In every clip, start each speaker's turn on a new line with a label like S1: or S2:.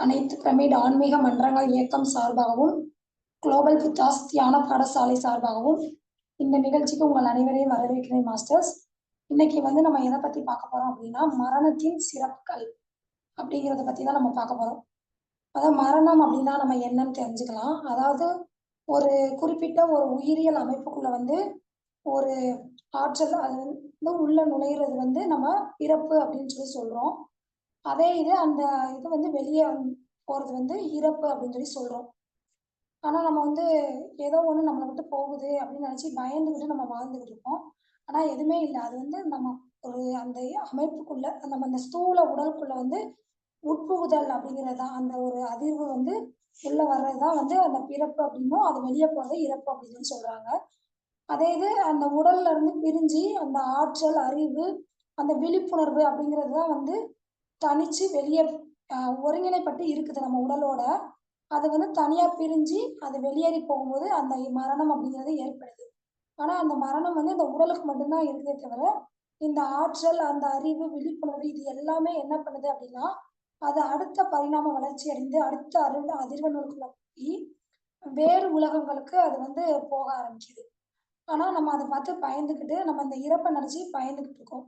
S1: அனைத்து பிரமிட் ஆன்மீக மன்றங்கள் இயக்கம் சார்பாகவும் குளோபல் புத்தாஸ் தியான பாடசாலை சார்பாகவும் இந்த நிகழ்ச்சிக்கு உங்கள் அனைவரையும் வரவேற்கிறேன் மாஸ்டர்ஸ். இன்னைக்கு வந்து நம்ம எதை பத்தி பார்க்க போறோம் அப்படின்னா மரணத்தின் சிறப்புகள் அப்படிங்கிறத பத்தி தான் நம்ம பார்க்க போறோம். அதாவது மரணம் அப்படின்னா நம்ம என்னன்னு தெரிஞ்சுக்கலாம். அதாவது ஒரு குறிப்பிட்ட ஒரு உயிரியல் அமைப்புக்குள்ள வந்து ஒரு ஆற்றல் அது வந்து உள்ள நுழையிறது வந்து நம்ம பிறப்பு அப்படின்னு சொல்லி சொல்றோம். அதே இது அந்த இது வந்து வெளியே போறது வந்து இறப்பு அப்படின்னு சொல்லி சொல்றோம். ஆனா நம்ம வந்து ஏதோ ஒண்ணு நம்மளை விட்டு போகுது அப்படின்னு நினைச்சு பயந்துகிட்டு நம்ம வாழ்ந்துகிட்டு இருக்கோம். ஆனா எதுவுமே இல்லை. அது வந்து நம்ம ஒரு அந்த அமைப்புக்குள்ள நம்ம அந்த ஸ்தூல உடலுக்குள்ள வந்து உட்புகுதல் அப்படிங்கிறது அந்த ஒரு அதிர்வு வந்து உள்ள வர்றதுதான் வந்து அந்த பிறப்பு அப்படின்னும் அது வெளியே போறது இறப்பு அப்படின்னு சொல்றாங்க. அதே இது அந்த உடல்ல இருந்து பிரிஞ்சு அந்த ஆற்றல் அறிவு அந்த விழிப்புணர்வு அப்படிங்கிறது தான் வந்து தனிச்சு வெளியே ஒருங்கிணைப்பட்டு இருக்குது நம்ம உடலோட. அது வந்து தனியா பிரிஞ்சு அது வெளியேறி போகும்போது அந்த மரணம் அப்படிங்கிறது ஏற்படுது. ஆனா அந்த மரணம் வந்து இந்த உடலுக்கு மட்டும்தான் இருக்குதே தவிர இந்த ஆற்றல் அந்த அறிவு விழிப்புணர்வு இது எல்லாமே என்ன பண்ணுது அப்படின்னா அது அடுத்த பரிணாம வளர்ச்சி அடைந்து அடுத்த அறிவு அதிர்வனுக்குள்ள போய் வேறு உலகங்களுக்கு அது வந்து போக ஆரம்பிக்குது. ஆனா நம்ம அதை பார்த்து பயந்துக்கிட்டு நம்ம அந்த இறப்பை நினைச்சு பயந்துகிட்டு இருக்கோம்.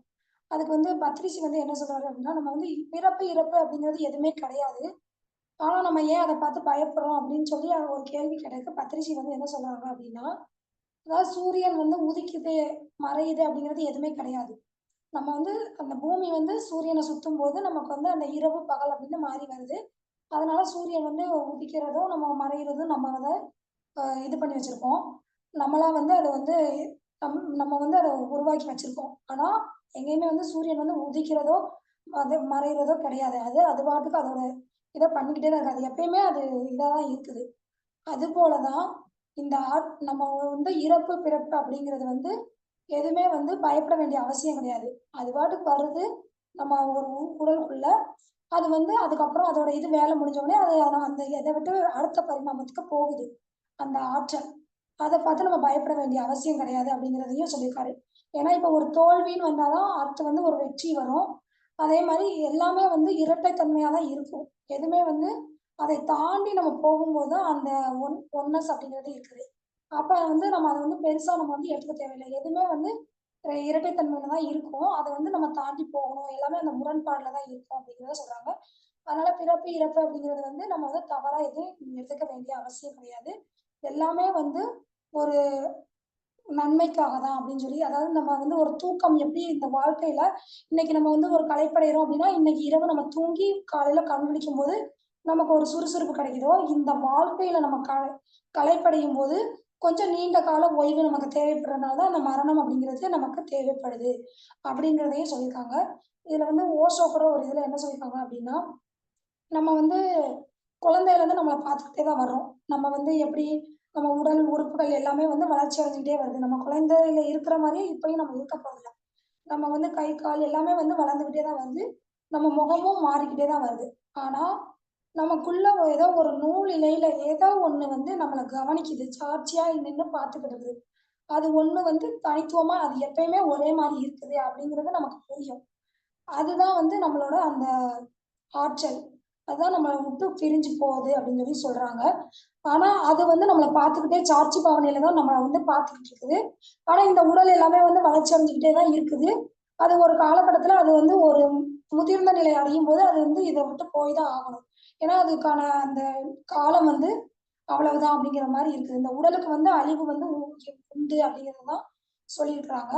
S1: அதுக்கு வந்து பத்ரிசி வந்து என்ன சொல்றாரு அப்படின்னா நம்ம வந்து பிறப்பு இறப்பு அப்படிங்கிறது எதுவுமே கிடையாது. ஆனா நம்ம ஏன் அதை பார்த்து பயப்படுறோம் அப்படின்னு சொல்லி ஒரு கேள்வி கிடையாது பத்ரிசி வந்து என்ன சொல்றாங்க அப்படின்னா அதாவது சூரியன் வந்து உதிக்குது மறையுது அப்படிங்கிறது எதுவுமே கிடையாது. நம்ம வந்து அந்த பூமி வந்து சூரியனை சுத்தும் போது நமக்கு வந்து அந்த இரவு பகல் அப்படின்னு மாறி வருது. அதனால சூரியன் வந்து உதிக்கிறதும் நம்ம மறைகிறதும் நம்ம அதை இது பண்ணி வச்சிருக்கோம். நம்மளா வந்து அதை வந்து நம் நம்ம வந்து அதை உருவாக்கி வச்சிருக்கோம். ஆனா எங்கேயுமே வந்து சூரியன் வந்து உதிக்கிறதோ அது மறைகிறதோ கிடையாது. அது அது பாட்டுக்கு அதோட இதை பண்ணிக்கிட்டே தான் இருக்காது. எப்பயுமே அது இதாக தான் இருக்குது. அது போலதான் இந்த ஆட் நம்ம வந்து இறப்பு பிறப்பு அப்படிங்கிறது வந்து எதுவுமே வந்து பயப்பட வேண்டிய அவசியம் கிடையாது. அது பாட்டுக்கு வருது நம்ம ஒரு உடலுக்குள்ள. அது வந்து அதுக்கப்புறம் அதோட இது வேலை முடிஞ்ச அது அந்த இதை விட்டு அடுத்த பரிணாமத்துக்கு போகுது. அந்த ஆற்றல். அதை பார்த்து நம்ம பயப்பட வேண்டிய அவசியம் கிடையாது அப்படிங்கிறதையும் சொல்லியிருக்காரு. ஏன்னா இப்போ ஒரு தோல்வின்னு வந்தாதான் அடுத்து வந்து ஒரு வெற்றி வரும். அதே மாதிரி எல்லாமே வந்து இரட்டைத்தன்மையாக தான் இருக்கும். எதுவுமே வந்து அதை தாண்டி நம்ம போகும்போது தான் அந்த ஒன் ஒன்னஸ் அப்படிங்கிறது இருக்குது. அப்போ வந்து நம்ம அதை வந்து பெருசாக நம்ம வந்து எடுத்துக்க தேவையில்லை. எதுவுமே வந்து இரட்டைத்தன்மையில தான் இருக்கும். அதை வந்து நம்ம தாண்டி போகணும். எல்லாமே அந்த முரண்பாடில் தான் இருக்கும் அப்படிங்கிறத சொல்கிறாங்க அதனால பிறப்பு இறப்பு அப்படிங்கிறது வந்து நம்ம வந்து தவறாக எதுவும் எடுத்துக்க வேண்டிய அவசியம் கிடையாது. எல்லாமே வந்து ஒரு நன்மைக்காக தான் அப்படின்னு சொல்லி அதாவது நம்ம வந்து ஒரு தூக்கம் எப்படி இந்த வாழ்க்கையில இன்னைக்கு நம்ம வந்து ஒரு களைப்படைகிறோம் அப்படின்னா இன்னைக்கு இரவு நம்ம தூங்கி காலையில கண் விழிக்கும் போது நமக்கு ஒரு சுறுசுறுப்பு கிடைக்குதோ இந்த வாழ்க்கையில நம்ம க களைப்படையும் போது கொஞ்சம் நீண்ட கால ஓய்வு நமக்கு தேவைப்படுறதுனால தான் அந்த மரணம் அப்படிங்கிறது நமக்கு தேவைப்படுது அப்படிங்கிறதையும் சொல்லியிருக்காங்க. இதுல வந்து ஓஷோ கூட ஒரு இதுல என்ன சொல்லியிருக்காங்க அப்படின்னா நம்ம வந்து குழந்தையில இருந்து நம்மளை பார்த்துக்கிட்டே தான் வர்றோம். நம்ம வந்து எப்படி நம்ம உடல் உறுப்புகள் எல்லாமே வந்து வளர்ச்சி அடைஞ்சிக்கிட்டே வருது. நம்ம குழந்தையில இருக்கிற மாதிரியே இப்பயும் நம்ம இருக்க போறதில்ல. நம்ம வந்து கை கால் எல்லாமே வந்து வளர்ந்துகிட்டே தான் வருது. நம்ம முகமும் மாறிக்கிட்டே தான் வருது. ஆனா நமக்குள்ள ஏதோ ஒரு நூல் இலையில ஏதோ ஒண்ணு வந்து நம்மளை கவனிக்குது. சாட்சியா நின்று பார்த்துக்கிடுது அது ஒண்ணு வந்து தனித்துவமா அது எப்பயுமே ஒரே மாதிரி இருக்குது அப்படிங்கிறது நமக்கு புரியும். அதுதான் வந்து நம்மளோட அந்த ஆற்றல். அதுதான் நம்மளை விட்டு பிரிஞ்சு போகுது அப்படின்னு சொல்லி சொல்றாங்க. ஆனா அது வந்து நம்மளை பார்த்துக்கிட்டே சாட்சி பாவனையில தான் நம்மளை வந்து பார்த்துக்கிட்டு இருக்குது. ஆனா இந்த உடல் எல்லாமே வந்து வளர்ச்சி அடைஞ்சுக்கிட்டே தான் இருக்குது. அது ஒரு காலகட்டத்துல அது வந்து ஒரு முதிர்ந்த நிலை அடையும் போது அது வந்து இதை விட்டு போய் தான் ஆகணும். ஏன்னா அதுக்கான அந்த காலம் வந்து அவ்வளவுதான் அப்படிங்கிற மாதிரி இருக்குது. இந்த உடலுக்கு வந்து அழிவு வந்து உண்டு அப்படிங்கிறது தான் சொல்லியிருக்கிறாங்க.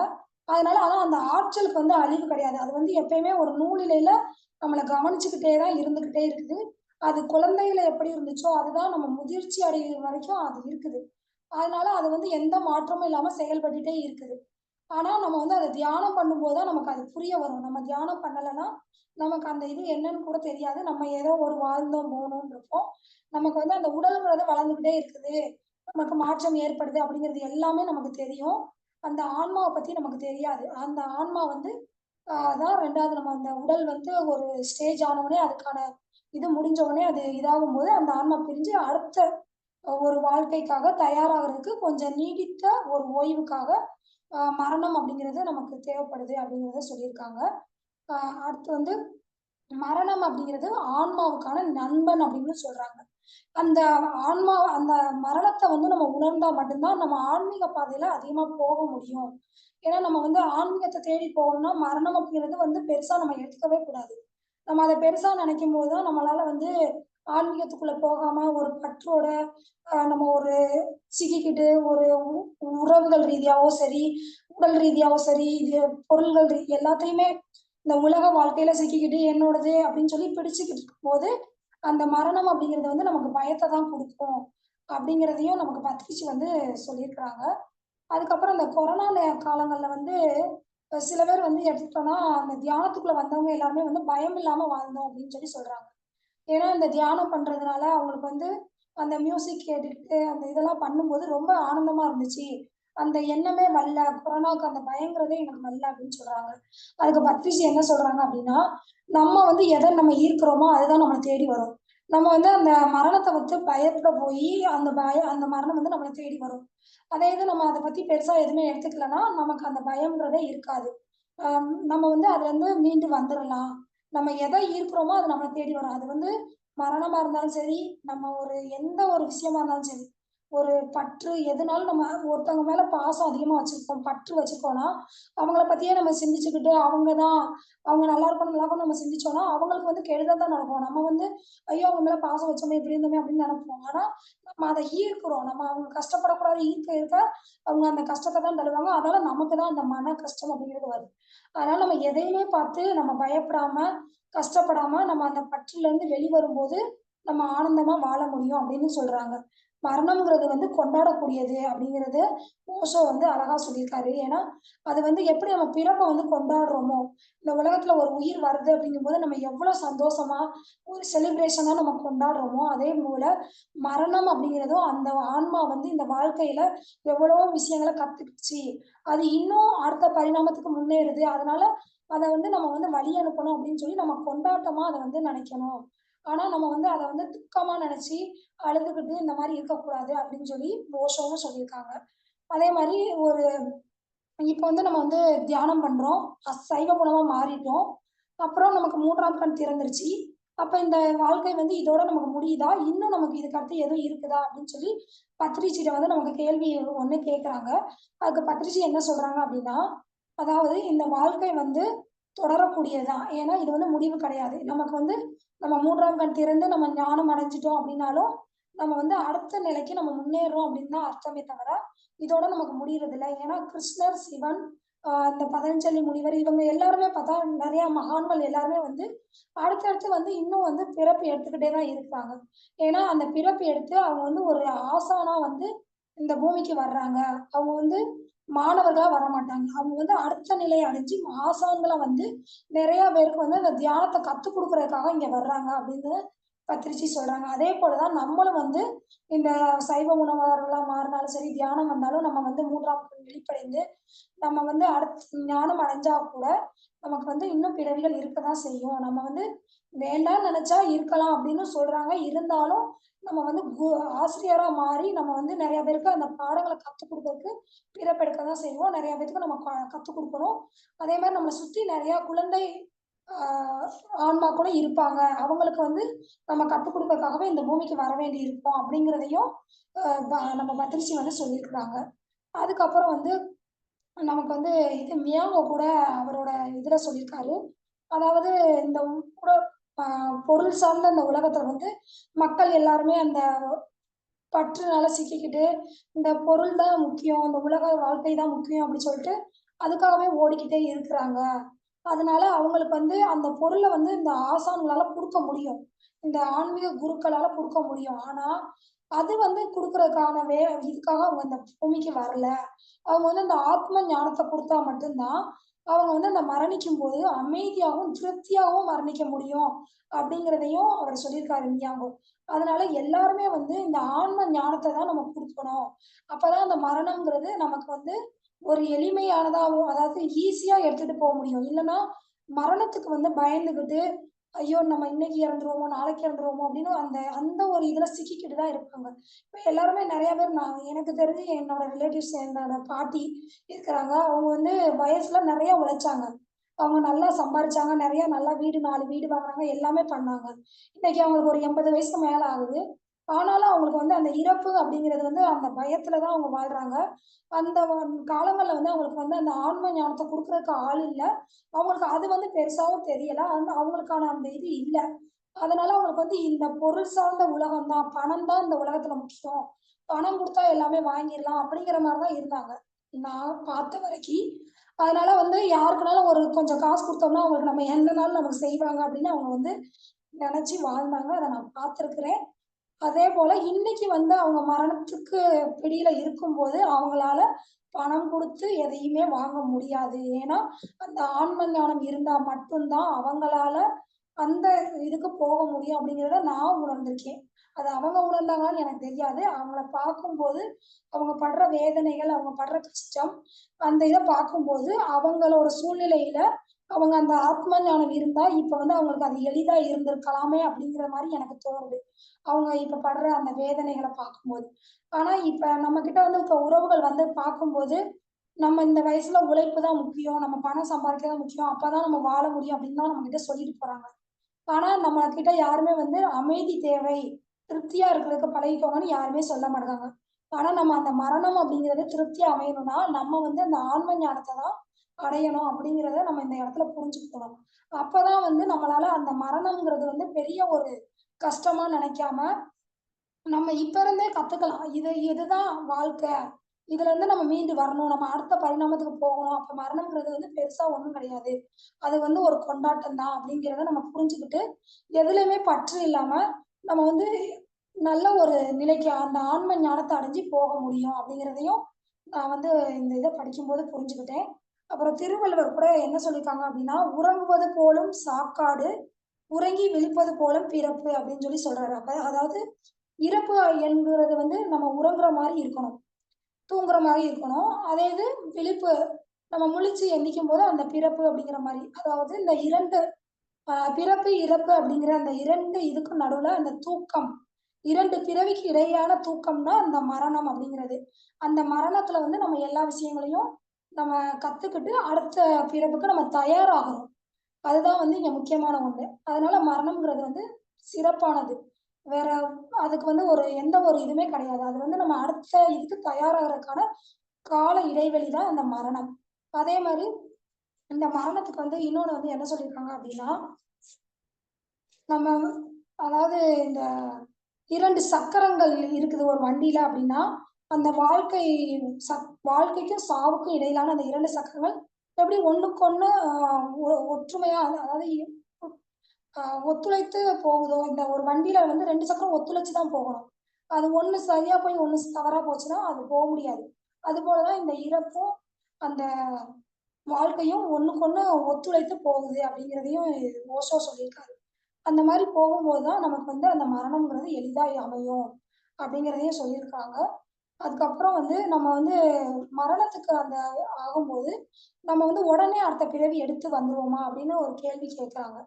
S1: அதனால ஆனால் அந்த ஆற்றலுக்கு வந்து அழிவு கிடையாது. அது வந்து எப்பயுமே ஒரு நூலிலையில நம்மளை கவனிச்சுக்கிட்டே தான் இருந்துகிட்டே இருக்குது. அது குழந்தையில எப்படி இருந்துச்சோ அதுதான் நம்ம முதிர்ச்சி அடைகிற வரைக்கும் அது இருக்குது. அதனால அது வந்து எந்த மாற்றமும் இல்லாம செயல்பட்டுட்டே இருக்குது. ஆனா நம்ம வந்து அதை தியானம் பண்ணும்போது தான் நமக்கு அது புரிய வரும். நம்ம தியானம் பண்ணலைன்னா நமக்கு அந்த இது என்னன்னு கூட தெரியாது. நம்ம ஏதோ ஒரு வாழ்ந்தோம் போகணும்னு இருப்போம். நமக்கு வந்து அந்த உடலுங்கிறது வளர்ந்துகிட்டே இருக்குது. நமக்கு மாற்றம் ஏற்படுது அப்படிங்கிறது எல்லாமே நமக்கு தெரியும். அந்த ஆன்மாவை பத்தி நமக்கு தெரியாது. அந்த ஆன்மா வந்து அதான் ரெண்டாவது நம்ம அந்த உடல் வந்து ஒரு ஸ்டேஜ் ஆனவுடனே அதுக்கான இது முடிஞ்ச உடனே அது இதாகும் போது அந்த ஆன்மா பிரிஞ்சு அடுத்த ஒரு வாழ்க்கைக்காக தயாராகிறதுக்கு கொஞ்சம் நீடித்த ஒரு ஓய்வுக்காக மரணம் அப்படிங்கிறது நமக்கு தேவைப்படுது அப்படிங்கிறத சொல்லியிருக்காங்க. அடுத்து வந்து மரணம் அப்படிங்கிறது ஆன்மாவுக்கான நண்பன் அப்படின்னு சொல்றாங்க. அந்த ஆன்மா அந்த மரணத்தை வந்து நம்ம உணர்ந்தா மட்டும்தான் நம்ம ஆன்மீக பாதையில அதிகமா போக முடியும். ஏன்னா நம்ம வந்து ஆன்மீகத்தை தேடி போகணும்னா மரணம் அப்படிங்கிறது வந்து பெருசா நம்ம எடுத்துக்கவே கூடாது. நம்ம அதை பெருசா நினைக்கும் போதுதான் நம்மளால வந்து ஆன்மீகத்துக்குள்ள போகாம ஒரு பற்றோட நம்ம ஒரு சிக்கிக்கிட்டு ஒரு உறவுகள் ரீதியாவோ சரி உடல் ரீதியாவோ சரி இது பொருள்கள் எல்லாத்தையுமே இந்த உலக வாழ்க்கையில சிக்கிக்கிட்டு என்னோடது அப்படின்னு சொல்லி பிடிச்சுக்கிட்டு இருக்கும்போது அந்த மரணம் அப்படிங்கிறது வந்து நமக்கு பயத்தை தான் கொடுக்கும் அப்படிங்கிறதையும் நமக்கு பத்திரிச்சு வந்து சொல்லியிருக்கிறாங்க. அதுக்கப்புறம் இந்த கொரோனா காலங்கள்ல வந்து சில பேர் வந்து எடுத்துட்டோம்னா அந்த தியானத்துக்குள்ள வந்தவங்க எல்லாருமே வந்து பயம் இல்லாம வாழ்ந்தோம் அப்படின்னு சொல்லி சொல்றாங்க. ஏன்னா இந்த தியானம் பண்றதுனால அவங்களுக்கு வந்து அந்த மியூசிக் கேட்டுக்கிட்டு அந்த இதெல்லாம் பண்ணும்போது ரொம்ப ஆனந்தமா இருந்துச்சு. அந்த எண்ணமே வரல கொரோனாவுக்கு அந்த பயங்கிறதே எனக்கு வரல அப்படின்னு சொல்றாங்க. அதுக்கு பத்ரிஷி என்ன சொல்றாங்க அப்படின்னா நம்ம வந்து எதை நம்ம ஈர்க்கிறோமோ அதுதான் நம்மளை தேடி வரும். நம்ம வந்து அந்த மரணத்தை வந்து பயப்பட போய் அந்த பய அந்த மரணம் வந்து நம்மளை தேடி வரும். அதே இது நம்ம அதை பத்தி பெருசா எதுவுமே எடுத்துக்கலன்னா நமக்கு அந்த பயம்ன்றதே இருக்காது. நம்ம வந்து அதுல இருந்து மீண்டு வந்துடலாம். நம்ம எதை ஈர்க்கிறோமோ அது நம்மளை தேடி வரும். அது வந்து மரணமா இருந்தாலும் சரி நம்ம ஒரு எந்த ஒரு விஷயமா இருந்தாலும் சரி ஒரு பற்று எதுனாலும் நம்ம ஒருத்தவங்க மேல பாசம் அதிகமா வச்சிருக்கோம் பற்று வச்சிருக்கோம்னா அவங்கள பத்தியே நம்ம சிந்திச்சுக்கிட்டு அவங்க தான் அவங்க நல்லா இருக்கணும் நல்லா இருக்கணும் நம்ம சிந்திச்சோம்னா அவங்களுக்கு வந்து கெடுதல் தான் நடக்கும். நம்ம வந்து ஐயோ அவங்க மேல பாசம் வச்சோமே இப்படி இருந்தோமே அப்படின்னு நினைப்போம். ஆனா நம்ம அதை ஈர்க்கிறோம். நம்ம அவங்க கஷ்டப்படக்கூடாது ஈர்க்க இருக்க அவங்க அந்த கஷ்டத்தை தான் தருவாங்க அதனால நமக்கு தான் அந்த மன கஷ்டம் அப்படிங்கிறது வருது. அதனால நம்ம எதையுமே பார்த்து நம்ம பயப்படாம கஷ்டப்படாம நம்ம அந்த பற்றுல இருந்து வெளிவரும்போது நம்ம ஆனந்தமா வாழ முடியும் அப்படின்னு சொல்றாங்க. மரணம்ங்கிறது வந்து கொண்டாடக்கூடியது அப்படிங்கிறது ஓஷோ வந்து அழகா சொல்லியிருக்காரு. ஏன்னா அது வந்து எப்படி நம்ம பிறப்பை வந்து கொண்டாடுறோமோ இந்த உலகத்துல ஒரு உயிர் வருது அப்படிங்கும்போது நம்ம எவ்வளவு சந்தோஷமா ஒரு செலிப்ரேஷனா நம்ம கொண்டாடுறோமோ அதே போல மரணம் அப்படிங்கிறதும் அந்த ஆன்மா வந்து இந்த வாழ்க்கையில எவ்வளவோ விஷயங்களை கத்துக்கிச்சு. அது இன்னும் அடுத்த பரிணாமத்துக்கு முன்னேறுது. அதனால அதை வந்து நம்ம வந்து வழி அனுப்பணும் அப்படின்னு சொல்லி நம்ம கொண்டாட்டமா அதை வந்து நினைக்கணும். ஆனா நம்ம வந்து அதை வந்து துக்கமா நினைச்சு அழுதுகிட்டு இந்த மாதிரி இருக்கக்கூடாது அப்படின்னு சொல்லி ஓஷோவும் சொல்லியிருக்காங்க. அதே மாதிரி ஒரு இப்போ வந்து நம்ம வந்து தியானம் பண்றோம். சைவ உணவா மாறிட்டோம். அப்புறம் நமக்கு மூன்றாம் கண் திறந்துருச்சு. அப்ப இந்த வாழ்க்கை வந்து இதோட நமக்கு முடியுதா? இன்னும் நமக்கு இதுக்கு அடுத்து எதுவும் இருக்குதா? அப்படின்னு சொல்லி பத்ரிச்சிட்ட வந்து நமக்கு கேள்வி ஒண்ணு கேக்குறாங்க. அதுக்கு பத்ரிச்சி என்ன சொல்றாங்க அப்படின்னா அதாவது இந்த வாழ்க்கை வந்து தொடரக்கூடியதுதான் ஏன்னா இது வந்து முடிவு கிடையாது. நமக்கு வந்து நம்ம மூன்றாம் கண் திறந்து நம்ம ஞானம் அடைஞ்சிட்டோம் அப்படின்னாலும் நம்ம வந்து அடுத்த நிலைக்கு நம்ம முன்னேறோம் அப்படின்னு தான் அர்த்தமே தவிர இதோட நமக்கு முடியறது இல்லை ஏன்னா கிருஷ்ணர் சிவன் இந்த பதஞ்சலி முனிவர் இவங்க எல்லாருமே பார்த்தா நிறைய மகான்கள் எல்லாருமே வந்து அடுத்தடுத்து வந்து இன்னும் வந்து பிறப்பு எடுத்துக்கிட்டே தான் இருக்காங்க ஏன்னா அந்த பிறப்பு எடுத்து அவங்க வந்து ஒரு ஆசானா வந்து இந்த பூமிக்கு வர்றாங்க. அவங்க வந்து மாணவர்களா வர மாட்டாங்க அவங்க வந்து அடுத்த நிலையை அடைஞ்சு ஆசான்களை வந்து நிறைய பேருக்கு வந்து அந்த தியானத்தை கத்துக் கொடுக்கறதுக்காக இங்க வர்றாங்க அப்படின்னு பத்திரிச்சு சொல்றாங்க. அதே போலதான் நம்மளும் வந்து இந்த சைவ உணவர்களா மாறினாலும் சரி தியானம் வந்தாலும் நம்ம வந்து மூன்றாம் வெளிப்படைந்து நம்ம வந்து அடுத்த ஞானம் அடைஞ்சா கூட நமக்கு வந்து இன்னும் பிறவிகள் இருக்கதான் செய்யும். நம்ம வந்து வேண்டாம்னு நினைச்சா இருக்கலாம் அப்படின்னு சொல்றாங்க. இருந்தாலும் நம்ம வந்து கு- ஆசிரியரா மாறி நம்ம வந்து நிறைய பேருக்கு அந்த பாடங்களை கத்துக் கொடுக்கறதுக்கு பிறப்பெடுக்க தான் செய்வோம். நிறைய பேருக்கு நம்ம க- கத்துக் கொடுக்கணும். அதே மாதிரி நம்மளை சுத்தி நிறைய குழந்தை ஆன்மா கூட இருப்பாங்க. அவங்களுக்கு வந்து நம்ம கத்துக் கொடுக்கறதுக்காகவே இந்த பூமிக்கு வர வேண்டி இருக்கும் அப்படிங்கிறதையும் நம்ம பத்திரிச்சி வந்து சொல்லியிருக்கிறாங்க. அதுக்கப்புறம் வந்து நமக்கு வந்து இது மியாங்கோ கூட அவரோட இதுல சொல்லியிருக்காரு. அதாவது இந்த கூட பொருள் சார்ந்த அந்த உலகத்துல வந்து மக்கள் எல்லாருமே அந்த பற்றுனால சிக்கிக்கிட்டு இந்த பொருள் தான் முக்கியம் இந்த உலக வாழ்க்கை தான் முக்கியம் அப்படின்னு சொல்லிட்டு அதுக்காகவே ஓடிக்கிட்டே இருக்கிறாங்க. அதனால அவங்களுக்கு வந்து அந்த பொருளை வந்து இந்த ஆசான்களால கொடுக்க முடியும். இந்த ஆன்மீக குருக்களால கொடுக்க முடியும். ஆனா அது வந்து கொடுக்கறதுக்கான வே இதுக்காக அவங்க இந்த பூமிக்கு வரல. அவங்க வந்து அந்த ஆத்ம ஞானத்தை கொடுத்தா மட்டும்தான் அவங்க வந்து அந்த மரணிக்கும் போது அமைதியாகவும் திருப்தியாகவும் மரணிக்க முடியும் அப்படிங்கிறதையும் அவர் சொல்லியிருக்காரு மியாங்கோ அதனால எல்லாருமே வந்து இந்த ஆன்ம ஞானத்தை தான் நம்ம கொடுக்கணும். அப்பதான் அந்த மரணம்ங்கிறது நமக்கு வந்து ஒரு எளிமையானதாகவும் அதாவது ஈஸியா எடுத்துட்டு போக முடியும். இல்லைன்னா மரணத்துக்கு வந்து பயந்துகிட்டு ஐயோ நம்ம இன்னைக்கு இறந்துருவோமோ நாளைக்கு இறந்துருவோமோ அப்படின்னு அந்த அந்த ஒரு இதுல சிக்கிக்கிட்டு தான் இருப்பாங்க இப்ப எல்லாருமே நிறைய பேர் நான் எனக்கு தெரிஞ்சு என்னோட ரிலேட்டிவ்ஸ் என்னோட பாட்டி இருக்கிறாங்க அவங்க வந்து வயசுல நிறைய உழைச்சாங்க அவங்க நல்லா சம்பாரிச்சாங்க. நிறைய நல்லா வீடு நாலு வீடு வாங்குனாங்க. எல்லாமே பண்ணாங்க. இன்னைக்கு அவங்களுக்கு ஒரு எண்பது வயசு மேல ஆகுது. ஆனாலும் அவங்களுக்கு வந்து அந்த இறப்பு அப்படிங்கிறது வந்து அந்த பயத்துல தான் அவங்க வாழ்றாங்க. அந்த காலங்களில் வந்து அவங்களுக்கு வந்து அந்த ஆன்ம ஞானத்தை குடுக்குறதுக்கு ஆள் இல்லை அவங்களுக்கு அது வந்து பெருசாகவும் தெரியல. வந்து அவங்களுக்கான அந்த இது இல்லை அதனால அவங்களுக்கு வந்து இந்த பொருள் சார்ந்த உலகம் தான், பணம் தான் இந்த உலகத்துல முக்கியம். பணம் கொடுத்தா எல்லாமே வாங்கிடலாம் அப்படிங்கிற மாதிரி தான் இருந்தாங்க. நான் பார்த்த வரைக்கும் அதனால வந்து யாருக்குனாலும் ஒரு கொஞ்சம் காசு கொடுத்தோம்னா அவங்களுக்கு நம்ம என்னனாலும் நமக்கு செய்வாங்க அப்படின்னு அவங்க வந்து நினைச்சு வாழ்ந்தாங்க. அதை நான் பார்த்துருக்குறேன் அதே போல இன்னைக்கு வந்து அவங்க மரணத்துக்கு பிடியில இருக்கும்போது, அவங்களால பணம் கொடுத்து எதையுமே வாங்க முடியாது. ஏன்னா, அந்த ஆன்ம ஞானம் இருந்தா மட்டும்தான் அவங்களால அந்த இதுக்கு போக முடியும் அப்படிங்கிறத நான் உணர்ந்திருக்கேன். அது அவங்க உணர்ந்தாங்கன்னு எனக்கு தெரியாது. அவங்கள பார்க்கும்போது, அவங்க படுற வேதனைகள், அவங்க படுற கஷ்டம், அந்த இதை பார்க்கும்போது, அவங்களோட சூழ்நிலையில அவங்க அந்த ஆத்ம ஞானம் இருந்தா, இப்ப வந்து அவங்களுக்கு அது எளிதா இருந்திருக்கலாமே அப்படிங்கிற மாதிரி எனக்கு தோணுது. அவங்க இப்ப படுற அந்த வேதனைகளை பார்க்கும்போது. ஆனா, இப்ப நம்மகிட்ட வந்து இப்ப உறவுகள் வந்து பார்க்கும்போது, நம்ம இந்த வயசுல உழைப்பு தான் முக்கியம். நம்ம பணம் சம்பாதிக்க தான் முக்கியம். அப்பதான் நம்ம வாழ முடியும் அப்படின்னு தான் நம்மகிட்ட சொல்லிட்டு போறாங்க. ஆனா, நம்மகிட்ட யாருமே வந்து அமைதி தேவை, திருப்தியா இருக்கிறதுக்கு பழகிக்கோங்கன்னு யாருமே சொல்ல மாட்டாங்க ஆனா, நம்ம அந்த மரணம் அப்படிங்கிறது திருப்தியா அமையணும்னா, நம்ம வந்து அந்த ஆன்ம ஞானத்தை தான் அடையணும் அப்படிங்கிறத நம்ம இந்த இடத்துல புரிஞ்சுக்கணும். அப்பதான் வந்து நம்மளால அந்த மரணம்ங்கிறது வந்து பெரிய ஒரு கஷ்டமா நினைக்காம நம்ம இப்ப இருந்தே கத்துக்கலாம். இது இதுதான் வாழ்க்கை. இதுலருந்து நம்ம மீண்டு வரணும். நம்ம அடுத்த பரிணாமத்துக்கு போகணும். அப்ப மரணம்ங்கிறது வந்து பெருசா ஒண்ணும் கிடையாது. அது வந்து ஒரு கொண்டாட்டம் தான் அப்படிங்கிறத நம்ம புரிஞ்சுக்கிட்டு எதுலையுமே பற்று இல்லாம, நம்ம வந்து நல்ல ஒரு நிலைக்கு அந்த ஆன்ம ஞானத்தை அடைஞ்சு போக முடியும் அப்படிங்கிறதையும், நான் வந்து இந்த இதை படிக்கும்போது புரிஞ்சுக்கிட்டேன். அப்புறம் திருவள்ளுவர் கூட என்ன சொல்லியிருக்காங்க அப்படின்னா, "உறங்குவது போலும் சாக்காடு, உறங்கி விழிப்பது போலும் பிறப்பு" அப்படின்னு சொல்லி சொல்றாரு. அப்ப அதாவது இறப்பு என்கிறது வந்து நம்ம உறங்குற மாதிரி இருக்கணும். தூங்குற மாதிரி இருக்கணும். அதே இது விழிப்பு நம்ம முழிச்சு எந்திக்கும்போது அந்த பிறப்பு அப்படிங்கிற மாதிரி அதாவது இந்த இரண்டு பிறப்பு, இறப்பு அப்படிங்கிற அந்த இரண்டு இதுக்கும் நடுவுல அந்த தூக்கம். இரண்டு பிறவிக்கு இடையான தூக்கம்னா அந்த மரணம் அப்படிங்கிறது. அந்த மரணத்துல வந்து நம்ம எல்லா விஷயங்களையும் நம்ம கத்துக்கிட்டு, அடுத்த பிறப்புக்கு நம்ம தயாராகணும். அதுதான் வந்து இங்க முக்கியமான ஒண்ணு. அதனால மரணம்ங்கிறது வந்து சிறப்பானது. வேற அதுக்கு வந்து ஒரு எந்த ஒரு இதுவுமே கிடையாது. அது வந்து நம்ம அடுத்த இதுக்கு தயாராகிறதுக்கான கால இடைவெளி தான் அந்த மரணம். அதே மாதிரி இந்த மரணத்துக்கு வந்து இன்னொன்று வந்து என்ன சொல்லியிருக்காங்க அப்படின்னா, நம்ம அதாவது இந்த இரண்டு சக்கரங்கள் இருக்குது ஒரு வண்டியில அப்படின்னா, அந்த வாழ்க்கை சக் வாழ்க்கைக்கும் சாவுக்கும் இடையிலான அந்த இரண்டு சக்கரங்கள் எப்படி ஒண்ணுக்கொண்ணு அ ஒற்றுமையா அதாவது ஒத்துழைத்து போகுதோ, இந்த ஒரு வண்டியில வந்து ரெண்டு சக்கரம் ஒத்துழைச்சு தான் போகணும். அது ஒண்ணு சரியா போய் ஒண்ணு தவறா போச்சுன்னா, அது போக முடியாது. அது தான் இந்த இறப்பும், அந்த வாழ்க்கையும் ஒன்றுக்கொன்று ஒத்துழைத்து போகுது அப்படிங்கிறதையும் ஓஷோ சொல்லியிருக்காரு. அந்த மாதிரி போகும்போது தான் நமக்கு வந்து அந்த மரணம்ங்கிறது எளிதாக அமையும் அப்படிங்கிறதையும் சொல்லியிருக்காங்க. அதுக்கப்புறம் வந்து நம்ம வந்து மரணத்துக்கு அந்த ஆகும்போது, நம்ம வந்து உடனே அடுத்த பிறவி எடுத்து வந்துருவோமா அப்படின்னு ஒரு கேள்வி கேட்குறாங்க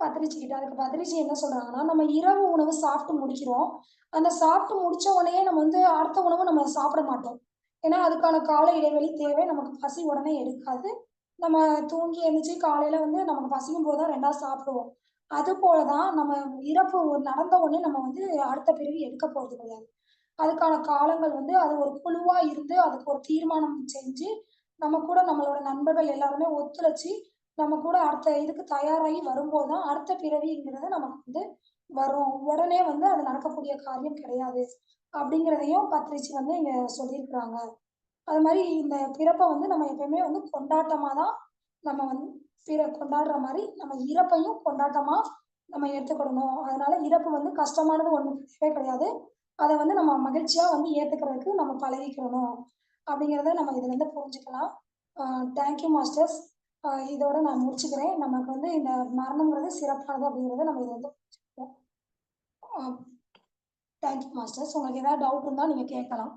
S1: பதிரிச்சிகிட்டு அதுக்கு பத்திரிச்சு என்ன சொல்றாங்கன்னா, நம்ம இரவு உணவு சாப்பிட்டு முடிக்கிறோம். அந்த சாப்பிட்டு முடிச்ச உடனே நம்ம வந்து அடுத்த உணவு நம்ம சாப்பிட மாட்டோம். ஏன்னா, அதுக்கான கால இடைவெளி தேவை. நமக்கு பசி உடனே எடுக்காது. நம்ம தூங்கி எழுந்துச்சு காலையில வந்து நமக்கு பசிக்கும்போது தான் ரெண்டாவது சாப்பிடுவோம். அது தான் நம்ம இறப்பு நடந்த உடனே நம்ம வந்து அடுத்த பிறவி எடுக்க போறது கிடையாது. அதுக்கான காலங்கள் வந்து அது ஒரு குழுவா இருந்து அதுக்கு ஒரு தீர்மானம் செஞ்சு, நம்ம கூட நம்மளோட நண்பர்கள் எல்லாருமே ஒத்துழைச்சு, நம்ம கூட அடுத்த இதுக்கு தயாராகி வரும்போது தான் அடுத்த பிறவிங்கிறது நமக்கு வந்து வரும். உடனே வந்து அது நடக்கக்கூடிய காரியம் கிடையாது. அப்படிங்கிறதையும் பத்திரிச்சு வந்து இங்க சொல்லியிருக்கிறாங்க. அது மாதிரி இந்த பிறப்பை வந்து நம்ம எப்பயுமே வந்து கொண்டாட்டமா தான் நம்ம வந்து பிற கொண்டாடுற மாதிரி நம்ம இறப்பையும் கொண்டாட்டமா நம்ம எடுத்துக்கிடணும். அதனால இறப்பு வந்து கஷ்டமானது ஒண்ணு கிடையவே கிடையாது. அதை வந்து நம்ம மகிழ்ச்சியா வந்து ஏத்துக்கிறதுக்கு நம்ம பழகிக்கிறணும். அப்படிங்கிறத நம்ம இதுலருந்து புரிஞ்சுக்கலாம். Thank you thank you masters. இதோட நான் முடிச்சுக்கிறேன். நமக்கு வந்து இந்த மரணம்ங்கிறது சிறப்பானது அப்படிங்கிறத நம்ம இதுலருந்து புரிஞ்சுக்கிறோம். Thank you thank you masters. உங்களுக்கு ஏதாவது டவுட் இருந்தா நீங்க கேட்கலாம்.